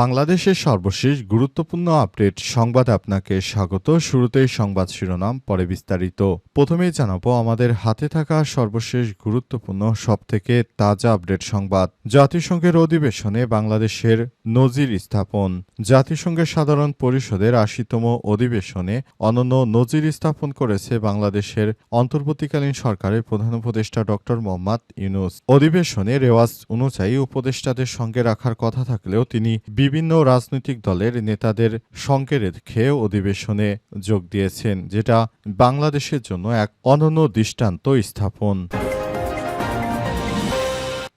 বাংলাদেশের সর্বশেষ গুরুত্বপূর্ণ আপডেট সংবাদে আপনাকে স্বাগত। শুরুতেই সংবাদ শিরোনাম, পরে বিস্তারিত। প্রথমেই জানাব, আমাদের হাতে থাকা সর্বশেষ গুরুত্বপূর্ণ, সবথেকে তাজা আপডেট সংবাদ। জাতিসংঘের অধিবেশনে বাংলাদেশের নজির স্থাপন। জাতিসংঘের সাধারণ পরিষদের আশিতম অধিবেশনে অনন্য নজির স্থাপন করেছে বাংলাদেশের অন্তর্বর্তীকালীন সরকারের প্রধান উপদেষ্টা ড মোহাম্মদ ইউনুস। অধিবেশনে রেওয়াজ অনুযায়ী উপদেষ্টাদের সঙ্গে রাখার কথা থাকলেও তিনি বিভিন্ন রাজনৈতিক দলের নেতাদের সঙ্গে রেখে অধিবেশনে যোগ দিয়েছেন, যেটা বাংলাদেশের জন্য এক অনন্য দৃষ্টান্ত স্থাপন।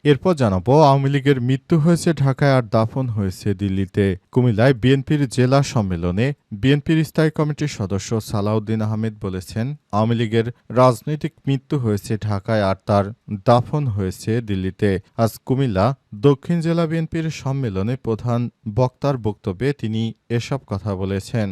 এরপর জানাব, আওয়ামী লীগের মৃত্যু হয়েছে ঢাকায় আর দাফন হয়েছে দিল্লিতে। কুমিল্লায় বিএনপির জেলা সম্মেলনে বিএনপির স্থায়ী কমিটির সদস্য সালাউদ্দিন আহমেদ বলেছেন, আওয়ামী লীগের রাজনৈতিক মৃত্যু হয়েছে ঢাকায় আর তার দাফন হয়েছে দিল্লিতে। আজ কুমিল্লা দক্ষিণ জেলা বিএনপির সম্মেলনে প্রধান বক্তার বক্তব্যে তিনি এসব কথা বলেছেন।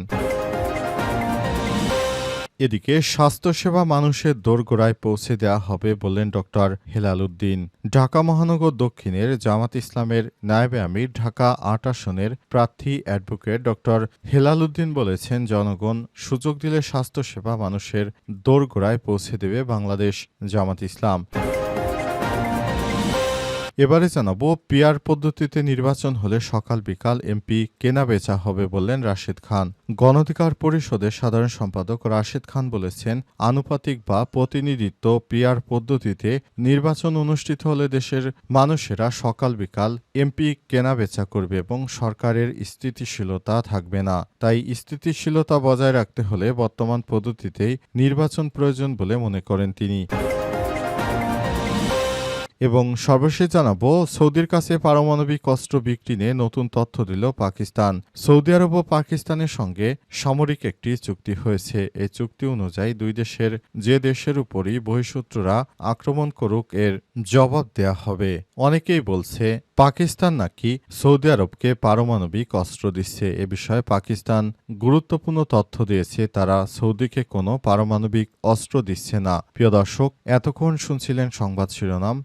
এদিকে স্বাস্থ্যসেবা মানুষের দোরগোড়ায় পৌঁছে দেওয়া হবে বললেন ডক্টর হেলাল উদ্দিন ঢাকা মহানগর দক্ষিণের জামাত ইসলামের নায়েবে আমির, ঢাকা আট আসনের প্রার্থী অ্যাডভোকেট ডক্টর হেলাল উদ্দিন বলেছেন, জনগণ সুযোগ দিলে স্বাস্থ্যসেবা মানুষের দোরগোড়ায় পৌঁছে দেবে বাংলাদেশ জামাত ইসলাম। এবারে জানাব পিয়ার পদ্ধতিতে নির্বাচন হলে সকাল বিকাল এমপি কেনা বেচা হবে বললেন রাশেদ খান। গণধিকার পরিষদের সাধারণ সম্পাদক রাশেদ খান বলেছেন, আনুপাতিক বা প্রতিনিধিত্ব পিয়ার পদ্ধতিতে নির্বাচন অনুষ্ঠিত হলে দেশের মানুষেরা সকাল বিকাল এমপি কেনা বেচা করবে এবং সরকারের স্থিতিশীলতা থাকবে না। তাই স্থিতিশীলতা বজায় রাখতে হলে বর্তমান পদ্ধতিতেই নির্বাচন প্রয়োজন বলে মনে করেন তিনি। এবং সর্বশেষ জানাব, সৌদির কাছে পারমাণবিক অস্ত্র বিক্রি নিয়ে নতুন তথ্য দিল পাকিস্তান। সৌদি আরব ও পাকিস্তানের সঙ্গে সামরিক একটি চুক্তি হয়েছে। এই চুক্তি অনুযায়ী দুই দেশের, যে দেশের উপরই বহিঃশত্রুরা আক্রমণ করুক এর জবাব দেয়া হবে। অনেকেই বলছে, পাকিস্তান নাকি সৌদি আরবকে পারমাণবিক অস্ত্র দিচ্ছে। এ বিষয়ে পাকিস্তান গুরুত্বপূর্ণ তথ্য দিয়েছে, তারা সৌদিকে কোনো পারমাণবিক অস্ত্র দিচ্ছে না। প্রিয় দর্শক, এতক্ষণ শুনছিলেন সংবাদ শিরোনাম।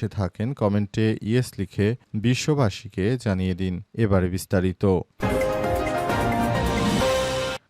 থাকেন কমেন্টে ইয়েস লিখে বিশ্ববাসীকে জানিয়ে দিন। এবারে বিস্তারিত।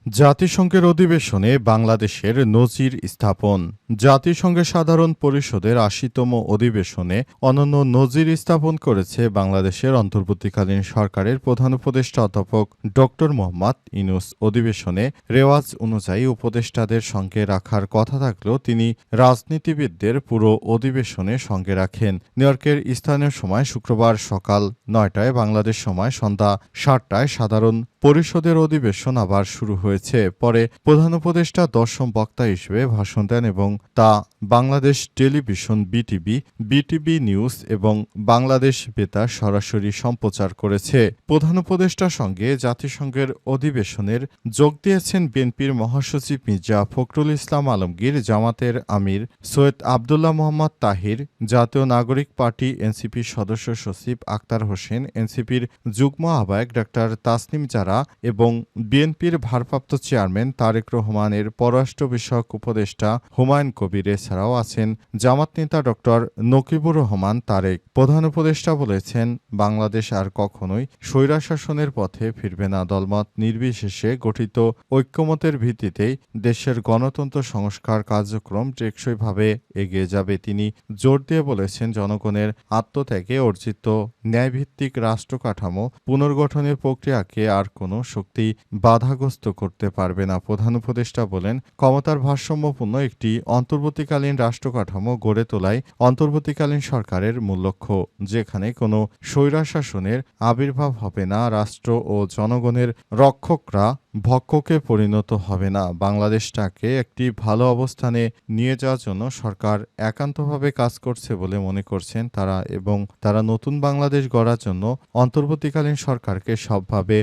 জাতিসংঘের অধিবেশনে বাংলাদেশের নজির স্থাপন। জাতিসংঘের সাধারণ পরিষদের আশিতম অধিবেশনে অনন্য নজির স্থাপন করেছে বাংলাদেশের অন্তর্বর্তীকালীন সরকারের প্রধান উপদেষ্টা অধ্যাপক ড মোহাম্মদ ইনুস অধিবেশনে রেওয়াজ অনুযায়ী উপদেষ্টাদের সঙ্গে রাখার কথা থাকলেও তিনি রাজনীতিবিদদের পুরো অধিবেশনে সঙ্গে রাখেন। নিউ ইয়র্কের স্থানীয় সময় শুক্রবার সকাল নয়টায়, বাংলাদেশ সময় সন্ধ্যা সাতটায় সাধারণ পরিষদের অধিবেশন আবার শুরু হয়েছে। পরে প্রধান উপদেষ্টা দশম বক্তা হিসেবে ভাষণ দেন এবং তা Bangladesh television, BTV BTV news এবং বাংলাদেশ বেতার সরাসরি সম্প্রচার করেছে। প্রধান উপদেষ্টার সঙ্গে জাতিসংঘের অধিবেশনের যোগ দিয়েছেন বিএনপির মহাসচিব মির্জা ফখরুল ইসলাম আলমগীর, জামাতের আমির সৈয়দ আবদুল্লাহ মোহাম্মদ তাহির, জাতীয় নাগরিক পার্টি এনসিপির সদস্য সচিব আক্তার হোসেন, এনসিপির যুগ্ম আহ্বায়ক ডাক্তার তাসনিম জারা এবং বিএনপির ভারপ্রাপ্ত চেয়ারম্যান তারেক রহমানের পররাষ্ট্র বিষয়ক উপদেষ্টা হুমায়ুন কবির এছাড়াও আছেন জামাত নেতা ডক্টর নকিবুর রহমান তারেক। প্রধান উপদেষ্টা বলেছেন, বাংলাদেশ আর কখনোই স্বৈরাশাসনের পথে ফিরবে না। দলমত নির্বিশেষে গঠিত ঐক্যমতের ভিত্তিতেই দেশের গণতন্ত্র সংস্কার কার্যক্রম টেকসইভাবে এগিয়ে যাবে। তিনি জোর দিয়ে বলেছেন, জনগণের আত্মত্যাগে অর্জিত ন্যায়ভিত্তিক রাষ্ট্র কাঠামো পুনর্গঠনের প্রক্রিয়াকে আর কোনো শক্তি বাধাগ্রস্ত করতে পারবে না। প্রধান উপদেষ্টা বলেন, ক্ষমতার ভারসাম্যপূর্ণ একটি অন্তর্বর্তীকালীন রাষ্ট্র কাঠামো গড়ে তোলাই অন্তর্বর্তীকালীন সরকারের মূল লক্ষ্য, যেখানে কোনো স্বৈরাশাসনের আবির্ভাব হবে না, রাষ্ট্র ও জনগণের রক্ষকরা ভক্ষকে পরিণত হবে না। বাংলাদেশটাকে একটি ভালো অবস্থানে নিয়ে যাওয়ার জন্য সরকার একান্তভাবে কাজ করছে বলে মনে করছেন তারা এবং তারা নতুন বাংলাদেশ গড়ার জন্য অন্তর্বর্তীকালীন সরকারকে সবভাবে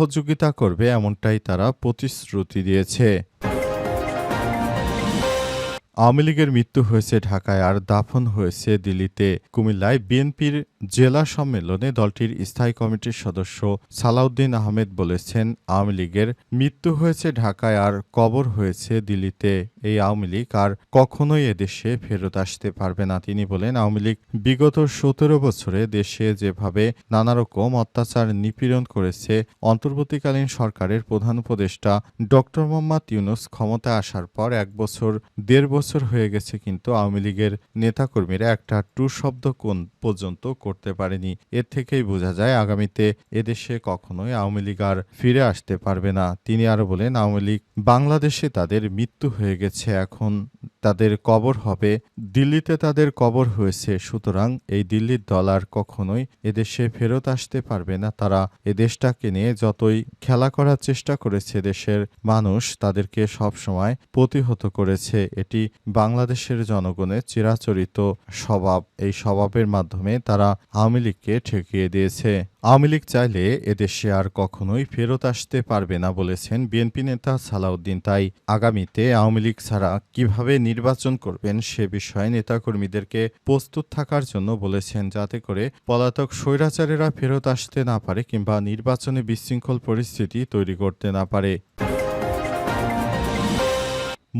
সহযোগিতা করবে এমনটাই তারা প্রতিশ্রুতি দিয়েছে। আওয়ামী লীগের মৃত্যু হয়েছে ঢাকায় আর দাফন হয়েছে দিল্লিতে। কুমিল্লায় বিএনপির জেলা সম্মেলনে দলটির স্থায়ী কমিটির সদস্য সালাউদ্দিন আহমেদ বলেছেন, আওয়ামী লীগের মৃত্যু হয়েছে ঢাকায় আর কবর হয়েছে দিল্লিতে। এই আওয়ামী লীগ আর কখনোই এদেশে ফেরত আসতে পারবে না, তিনি বলেন। আওয়ামী লীগ বিগত সতেরো বছরে দেশে যেভাবে নানা রকম অত্যাচার নিপীড়ন করেছে, অন্তর্বর্তীকালীন সরকারের প্রধান উপদেষ্টা ডক্টর মোহাম্মদ ইউনুস ক্ষমতায় আসার পর এক বছর, দেড় বছর হয়ে গেছে, কিন্তু আওয়ামী লীগের নেতাকর্মীরা একটা টু শব্দ কোন পর্যন্ত করতে পারেনি। এর থেকেই বোঝা যায় আগামীতে এদেশে কখনোই আওয়ামী লীগ আর ফিরে আসতে পারবে না। তিনি আরও বলেন, আওয়ামী লীগ বাংলাদেশে তাদের মৃত্যু হয়ে গেছে এখন। তাদের কবর হবে। দিল্লিতে তাদের কবর হয়েছে, সুতরাং এই দিল্লির দল আর কখনোই এদেশে ফেরত আসতে পারবে না। তারা এদেশটাকে নিয়ে যতই খেলা করার চেষ্টা করেছে, দেশের মানুষ তাদেরকে সবসময় প্রতিহত করেছে। এটি বাংলাদেশের জনগণের চিরাচরিত স্বভাব। এই স্বভাবের মাধ্যমে তারা আওয়ামী লীগকে ঠেকিয়ে দিয়েছে। আওয়ামী লীগ চাইলে এদেশে আর কখনোই ফেরত আসতে পারবে না বলেছেন বিএনপি নেতা সালাউদ্দিন। তাই আগামীতে আওয়ামী লীগ ছাড়া কীভাবে নির্বাচন করবেন সে বিষয়ে নেতাকর্মীদেরকে প্রস্তুত থাকার জন্য বলেছেন, যাতে করে পলাতক স্বৈরাচারেরা ফেরত আসতে না পারে কিংবা নির্বাচনে বিশৃঙ্খল পরিস্থিতি তৈরি করতে না পারে।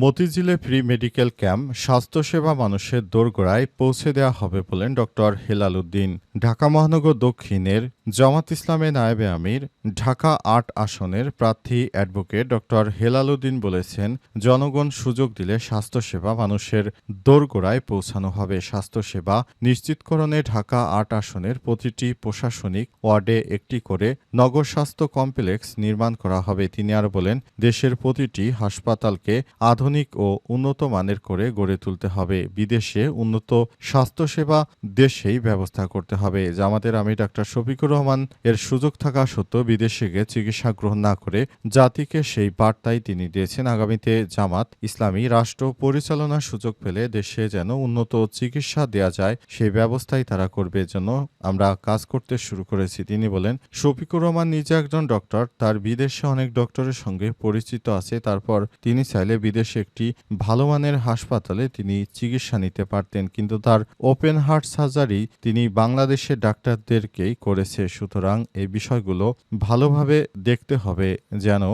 মতিঝিলে ফ্রি মেডিকেল ক্যাম্প, স্বাস্থ্যসেবা মানুষের দোরগোড়ায় পৌঁছে দেওয়া হবে বলেন ডক্টর হেলাল উদ্দিন। ঢাকা মহানগর দক্ষিণের জামাত ইসলামে নায়েবে আমির, ঢাকা আট আসনের প্রার্থী অ্যাডভোকেট ডক্টর হেলাল উদ্দিন বলেছেন, জনগণ সুযোগ দিলে স্বাস্থ্যসেবা মানুষের দোরগোড়ায় পৌঁছানো হবে। স্বাস্থ্যসেবা নিশ্চিতকরণে ঢাকা আট আসনের প্রতিটি প্রশাসনিক ওয়ার্ডে একটি করে নগর স্বাস্থ্য কমপ্লেক্স নির্মাণ করা হবে। তিনি আর বলেন, দেশের প্রতিটি হাসপাতালকে আধুনিক ও উন্নত মানের করে গড়ে তুলতে হবে। বিদেশে উন্নত স্বাস্থ্যসেবা দেশেই ব্যবস্থা করতে হবে। জামাতের আমি ডাক্তার শফিকুর রহমান এর সুযোগ থাকা সত্ত্বেও বিদেশে গিয়ে চিকিৎসা গ্রহণ না করে জাতিকে সেই বার্তাই তিনি দিয়েছেন। আগামীতে জামাত, ইসলামী রাষ্ট্র পরিচালনার সুযোগ পেলে দেশে যেন উন্নত চিকিৎসা দেয়া যায় সেই ব্যবস্থাই তারা করবে। এজন্য আমরা কাজ করতে শুরু করেছি, তিনি বলেন। শফিকুর রহমান নিজে একজন ডক্টর, তার বিদেশে অনেক ডক্টরের সঙ্গে পরিচিত আছে। তারপর তিনি চাইলে বিদেশে একটি ভালো মানের হাসপাতালে তিনি চিকিৎসা নিতে পারতেন। কিন্তু তার ওপেন হার্ট সার্জারি তিনি বাংলাদেশের ডাক্তারদেরকেই করেছে। সুতরাং এই বিষয়গুলো ভালোভাবে দেখতে হবে যেন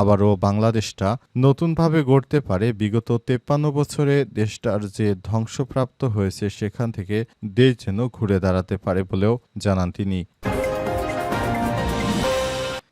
আবারও বাংলাদেশটা নতুনভাবে গড়তে পারে। বিগত তেপ্পান্ন বছরে দেশটার যে ধ্বংসপ্রাপ্ত হয়েছে, সেখান থেকে দেশ যেন ঘুরে দাঁড়াতে পারে বলেও জানান তিনি।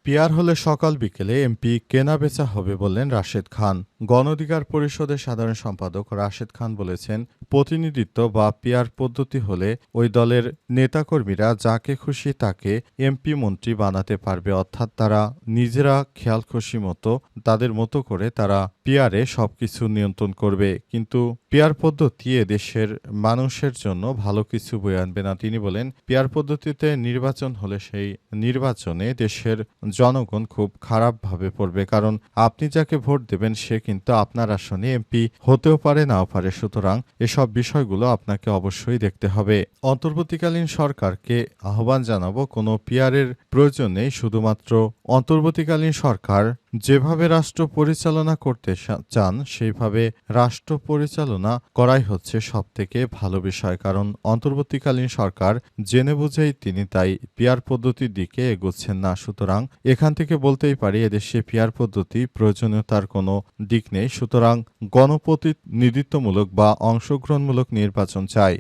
পিয়ার হলে সকাল বিকেলে এমপি কেনা বেচা হবে বললেন রাশেদ খান। গণধিকার পরিষদের সাধারণ সম্পাদক রাশেদ খান বলেছেন, প্রতিনিধিত্ব বা পিয়ার পদ্ধতি হলে ওই দলের নেতাকর্মীরা যাকে খুশি তাকে এমপি মন্ত্রী বানাতে পারবে, অর্থাৎ তারা নিজেরা খেয়াল খুশি মতো, তাদের মতো করে তারা পিয়ারে সব কিছু নিয়ন্ত্রণ করবে, কিন্তু পিয়ার পদ্ধতি দেশের মানুষের জন্য ভালো কিছু বয়ে আনবে না। তিনি বলেন, পিয়ার পদ্ধতিতে নির্বাচন হলে সেই নির্বাচনে দেশের জনগণ খুব খারাপভাবে পড়বে, কারণ আপনি যাকে ভোট দেবেন সে কিন্তু আপনার আসনে এমপি হতেও পারে, নাও পারে। সুতরাং এসব বিষয়গুলো আপনাকে অবশ্যই দেখতে হবে। অন্তর্বর্তীকালীন সরকারকে আহ্বান জানাব, কোনো পিয়ারের প্রয়োজন নেই, শুধুমাত্র অন্তর্বর্তীকালীন সরকার যেভাবে রাষ্ট্র পরিচালনা করতে চান, সেইভাবে রাষ্ট্র পরিচালনা করাই হচ্ছে সবথেকে ভালো বিষয়। কারণ অন্তর্বর্তীকালীন সরকার জেনে বুঝেই তিনি তাই পিয়ার পদ্ধতির দিকে এগোচ্ছেন না। সুতরাং এখান থেকে বলতেই পারি, এদেশে পিয়ার পদ্ধতি প্রয়োজনীয়তার কোনো দিক নেই। সুতরাং গণপ্রতিনিধিত্বমূলক বা অংশগ্রহণমূলক নির্বাচন চাই।